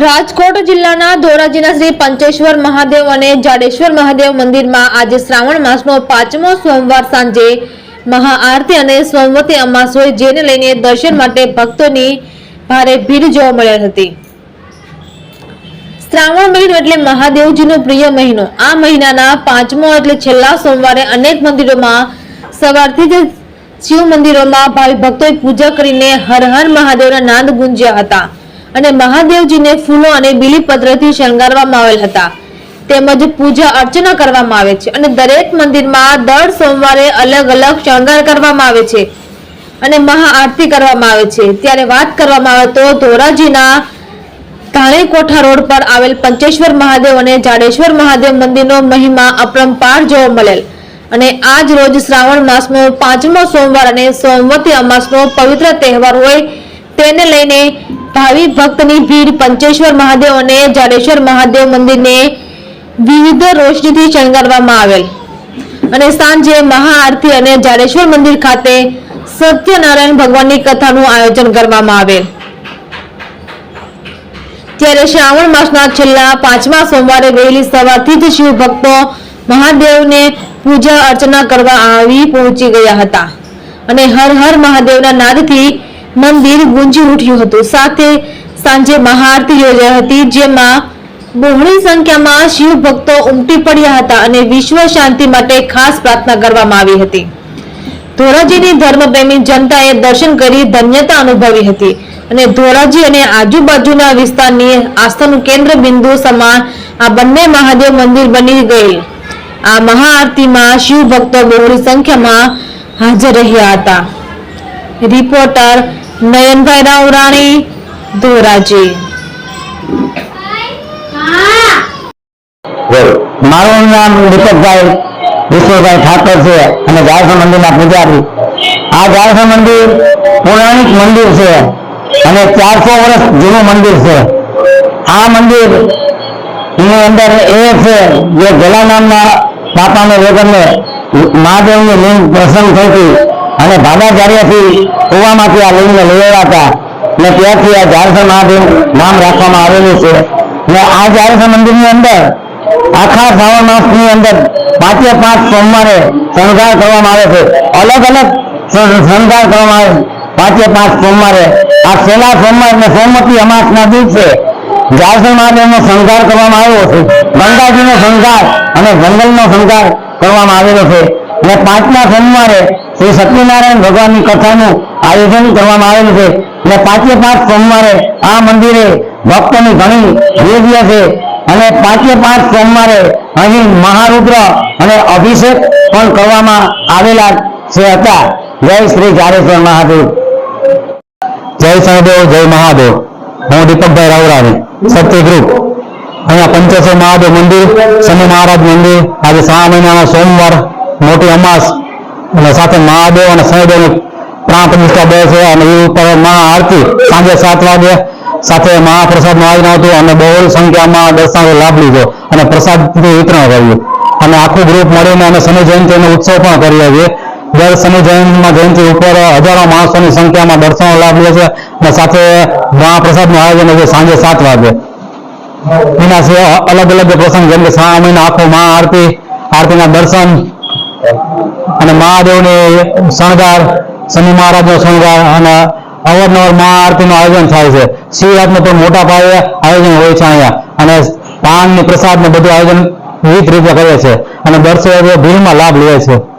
રાજકોટ જિલ્લાના ધોરાજીના શ્રી પંચેશ્વર મહાદેવ અને જાડેશ્વર મહાદેવ મંદિરમાં આજે શ્રાવણ માસનો પાંચમો સોમવાર સાંજે મહાઆરતી અને સોમવતી અમાસ હોય જેને લઈને દર્શન માટે ભક્તોની ભારે ભીડ જોવા મળેલ હતી. શ્રાવણ મહિનો એટલે મહાદેવજીનો પ્રિય મહિનો. આ મહિનાના પાંચમો એટલે છેલ્લા સોમવારે અનેક મંદિરોમાં સવારથી જ શિવ મંદિરોમાં ભાવિ ભક્તોએ પૂજા કરીને હર હર મહાદેવના નાદ ગુંજ્યા હતા. અને મહાદેવજીને ફૂલો અને બીલીપત્રથી શણગારવામાં આવેલ હતા. તેમજ પૂજા અર્ચના કરવામાં આવે છે અને દરેક મંદિરમાં દર સોમવારે અલગ અલગ શણગાર કરવામાં આવે છે અને મહાઆરતી કરવામાં આવે છે. ત્યારે વાત કરવામાં આવે તો ધોરાજીના ધાણી કોઠા રોડ પર આવેલ પંચેશ્વર મહાદેવ અને જાડેશ્વર મહાદેવ મંદિરનો મહિમા અપરંપાર જોવા મળેલ. અને આજ રોજ શ્રાવણ માસનો પાંચમો સોમવાર અને સોમવતી અમાસનો પવિત્ર તહેવાર હોય તેને લઈને ભાવિ ભક્તની ભીડ પંચેશ્વર મહાદેવ અને જાડેશ્વર મહાદેવ મંદિરને વિવિધ રોશનીથી શણગારવામાં આવેલ. અને સાંજે મહાઆરતી અને જાડેશ્વર મંદિર ખાતે સત્યનારાયણ ભગવાનની કથાનું આયોજન કરવામાં આવેલ. ત્યારે શ્રાવણ માસના છેલ્લા પાંચમા સોમવારે વહેલી સવારથી જ શિવ ભક્તો મહાદેવને પૂજા અર્ચના કરવા આવી પહોંચી ગયા હતા. અને હર હર મહાદેવના નાદથી મંદિર ગુંજી ઉઠ્યું હતું. સાથે સાંજે મહાઆરતી યોજાઈ હતી, જેમાં બહોળી સંખ્યામાં શિવ ભક્તો ઉમટી પડ્યા હતા અને વિશ્વ શાંતિ માટે ખાસ પ્રાર્થના કરવામાં આવી હતી. ધોરાજીની ધર્મપ્રેમી જનતાએ દર્શન કરી ધન્યતા અનુભવી હતી અને ધોરાજી અને આજુબાજુના વિસ્તારની આસ્થાનું કેન્દ્ર બિંદુ સમાન આ બંને મહાદેવ મંદિર બની ગયેલ. આ મહાઆરતીમાં શિવ ભક્તો બહોળી સંખ્યામાં હાજર રહ્યા હતા. રિપોર્ટર નયનભાઈ રાવરાણી, ધોરાજી. મારું નામ દીપકભાઈ વિષ્ણુભાઈ ઠાકોર છે અને જાળસા મંદિરના પૂજારી. આ જાળસા મંદિર પૌરાણિક મંદિર છે અને ચારસો વર્ષ જૂનું મંદિર છે. આ મંદિર એની અંદર એ છે જે ગલા નામના પાપાને વગરને મહાદેવની લિંગ પ્રસન્ન થઈ હતી અને ભાદાચાર્યથી કુવામાંથી આ લિંગને લઈ આવ્યા હતા ને ત્યાંથી આ ઝારસર મહાદેવ નામ રાખવામાં આવેલું છે. ને આ ઝારસર મંદિરની અંદર, આખા શ્રાવણ માસની અંદર પાંચે પાંચ સોમવારે શણગાર કરવામાં આવે છે. અલગ અલગ શણગાર કરવામાં આવે પાંચે પાંચ સોમવારે. આ છેલ્લા સોમવાર ને સોમવતી અમાસના દિવસે ઝારસર મહાદેવનો શણગાર કરવામાં આવ્યો છે. ગંગાજીનો શણગાર અને જંગલનો શણગાર કરવામાં આવેલો છે. અને પાંચમા સોમવારે શ્રી સત્યનારાયણ ભગવાનની કથાનું આયોજન કરવામાં આવેલું છે. અને પાંચે પાંચ સોમવારે આ મંદિરે ભક્તોની ઘણી ભીડ છે. અને પાંચે પાંચ સોમવારે અહીં મહારુદ્ર અને અભિષેક પણ કરવામાં આવેલા છે હતા. જય શ્રી જાડેશ્વર મહાદેવ. જય સહદેવ, જય મહાદેવ. હું દીપકભાઈ રાવરાણી સત્ય અહીંયા પંચેશ્વર મહાદેવ મંદિર, શનિ મહારાજ મંદિર. આજે શ્રાવણ મહિનાના સોમવાર. મોટી અમાસ અને સાથે મહાદેવ અને શનિદેવની પ્રાણ પ્રતિષ્ઠા બે છે અને એ ઉપર મહા આરતી સાંજે સાત વાગે સાથે મહાપ્રસાદનું આયોજન હતું અને બહોળ સંખ્યામાં દર્શનાર્થીઓ લાભ લીધો અને પ્રસાદનું વિતરણ કર્યું. અને આખું ગ્રુપ મળીને અમે શનિ જયંતિનો ઉત્સવ પણ કરીએ છીએ. દર શનિ જયંતિમાં જયંતિ ઉપર હજારો માણસોની સંખ્યામાં દર્શનનો લાભ લે છે અને સાથે મહાપ્રસાદનું આયોજન છે સાંજે સાત વાગે. એના સિવાય અલગ અલગ પ્રસંગ જેમ કે શ્રાવણ મહિના, આખો મહાઆરતી આરતીના દર્શન અને મહાદેવને શણગાર, શનિ મહારાજનો શણગાર અને અવારનવાર મહાઆરતીનું આયોજન થાય છે. શિવરાતનું પણ મોટા પાયે આયોજન હોય છે અહીંયા. અને પાન ને પ્રસાદ ને બધું આયોજન વિવિધ રીતે કરે છે. અને દર્શકો ભીડમાં લાભ લે છે.